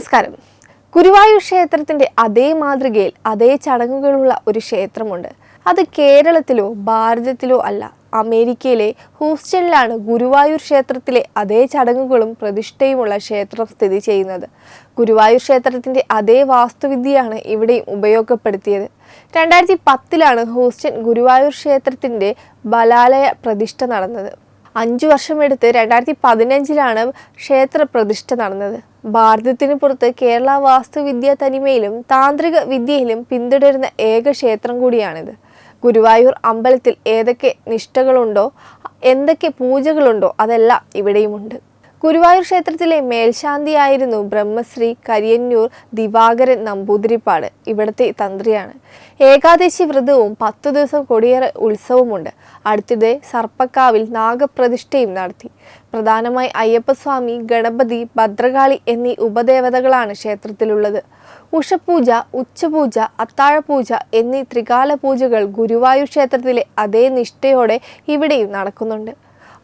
നമസ്കാരം. ഗുരുവായൂർ ക്ഷേത്രത്തിന്റെ അതേ മാതൃകയിൽ അതേ ചടങ്ങുകളുള്ള ഒരു ക്ഷേത്രമുണ്ട്. അത് കേരളത്തിലോ ഭാരതത്തിലോ അല്ല അമേരിക്കയിലെ ഹൂസ്റ്റണിലാണ് ഗുരുവായൂർ ക്ഷേത്രത്തിലെ അതേ ചടങ്ങുകളും പ്രതിഷ്ഠയുമുള്ള ക്ഷേത്രം സ്ഥിതി ചെയ്യുന്നത്. ഗുരുവായൂർ ക്ഷേത്രത്തിന്റെ അതേ വാസ്തുവിദ്യയാണ് ഇവിടെയും ഉപയോഗപ്പെടുത്തിയത്. രണ്ടായിരത്തി പത്തിലാണ് ഹൂസ്റ്റൺ ഗുരുവായൂർ ക്ഷേത്രത്തിന്റെ ബലാലയ പ്രതിഷ്ഠ നടന്നത്. അഞ്ചു വർഷമെടുത്ത് രണ്ടായിരത്തി പതിനഞ്ചിലാണ് ക്ഷേത്ര പ്രതിഷ്ഠ നടന്നത്. ഭാരതത്തിന് പുറത്ത് കേരള വാസ്തുവിദ്യ തനിമയിലും താന്ത്രിക വിദ്യയിലും പിന്തുടരുന്ന ഏക ക്ഷേത്രം കൂടിയാണിത്. ഗുരുവായൂർ അമ്പലത്തിൽ ഏതൊക്കെ നിഷ്ഠകളുണ്ടോ എന്തൊക്കെ പൂജകളുണ്ടോ അതെല്ലാം ഇവിടെയുമുണ്ട്. ഗുരുവായൂർ ക്ഷേത്രത്തിലെ മേൽശാന്തിയായിരുന്നു ബ്രഹ്മശ്രീ കരിയന്നൂർ ദിവാകരൻ നമ്പൂതിരിപ്പാട്. ഇവിടുത്തെ തന്ത്രിയാണ്. ഏകാദശി വ്രതവും പത്തു ദിവസം കൊടിയേറ ഉത്സവമുണ്ട്. അടുത്തിടെ സർപ്പക്കാവിൽ നാഗപ്രതിഷ്ഠയും നടത്തി. പ്രധാനമായി അയ്യപ്പസ്വാമി ഗണപതി ഭദ്രകാളി എന്നീ ഉപദേവതകളാണ് ക്ഷേത്രത്തിലുള്ളത്. ഉഷപൂജ ഉച്ചപൂജ അത്താഴപൂജ എന്നീ ത്രികാല പൂജകൾ ഗുരുവായൂർ ക്ഷേത്രത്തിലെ അതേ നിഷ്ഠയോടെ ഇവിടെയും നടക്കുന്നുണ്ട്.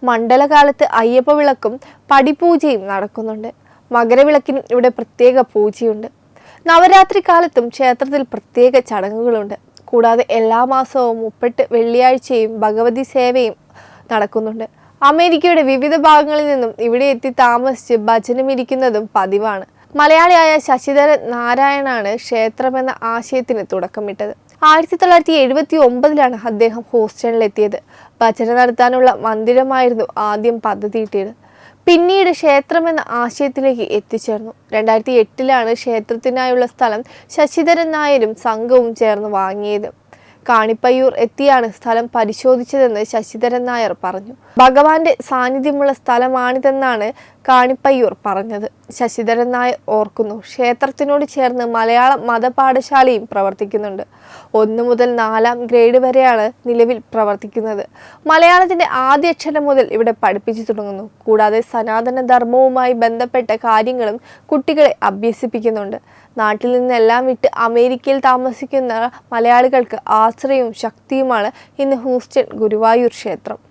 മണ്ഡലകാലത്ത് അയ്യപ്പ വിളക്കും പടിപൂജയും നടക്കുന്നുണ്ട്. മകരവിളക്കിനും ഇവിടെ പ്രത്യേക പൂജയുണ്ട്. നവരാത്രി കാലത്തും ക്ഷേത്രത്തിൽ പ്രത്യേക ചടങ്ങുകളുണ്ട്. കൂടാതെ എല്ലാ മാസവും മുപ്പെട്ട് വെള്ളിയാഴ്ചയും ഭഗവതി സേവയും നടക്കുന്നുണ്ട്. അമേരിക്കയുടെ വിവിധ ഭാഗങ്ങളിൽ നിന്നും ഇവിടെ എത്തി താമസിച്ച് ഭജനമിരിക്കുന്നതും പതിവാണ്. മലയാളിയായ ശശിധരൻ നാരായണാണ് ക്ഷേത്രമെന്ന ആശയത്തിന് തുടക്കമിട്ടത്. ആയിരത്തി തൊള്ളായിരത്തി എഴുപത്തി ഒമ്പതിലാണ് അദ്ദേഹം ഹൂസ്റ്റണിലെത്തിയത് ഭജന നടത്താനുള്ള മന്ദിരമായിരുന്നു ആദ്യം പദ്ധതിയിട്ടത്. പിന്നീട് ക്ഷേത്രമെന്ന ആശയത്തിലേക്ക് എത്തിച്ചേർന്നു. രണ്ടായിരത്തി എട്ടിലാണ് ക്ഷേത്രത്തിനായുള്ള സ്ഥലം ശശിധരൻ നായരും സംഘവും ചേർന്ന് വാങ്ങിയത്. കാണിപ്പയ്യൂർ എത്തിയാണ് സ്ഥലം പരിശോധിച്ചതെന്ന് ശശിധരൻ നായർ പറഞ്ഞു. ഭഗവാന്റെ സാന്നിധ്യമുള്ള സ്ഥലമാണിതെന്നാണ് കാണിപ്പയ്യൂർ പറഞ്ഞത്. ശശിധരൻ നായർ ഓർക്കുന്നു. ക്ഷേത്രത്തിനോട് ചേർന്ന് മലയാള മതപാഠശാലയും പ്രവർത്തിക്കുന്നുണ്ട്. ഒന്ന് മുതൽ നാലാം ഗ്രേഡ് വരെയാണ് നിലവിൽ പ്രവർത്തിക്കുന്നത്. മലയാളത്തിന്റെ ആദ്യ അക്ഷരം മുതൽ ഇവിടെ പഠിപ്പിച്ചു തുടങ്ങുന്നു. കൂടാതെ സനാതന ധർമ്മവുമായി ബന്ധപ്പെട്ട കാര്യങ്ങളും കുട്ടികളെ അഭ്യസിപ്പിക്കുന്നുണ്ട്. നാട്ടിൽ നിന്നെല്ലാം വിട്ട് അമേരിക്കയിൽ താമസിക്കുന്ന മലയാളികൾക്ക് ആശ്രയവും ശക്തിയുമാണ് ഇന്ന് ഹൂസ്റ്റൺ ഗുരുവായൂർ ക്ഷേത്രം.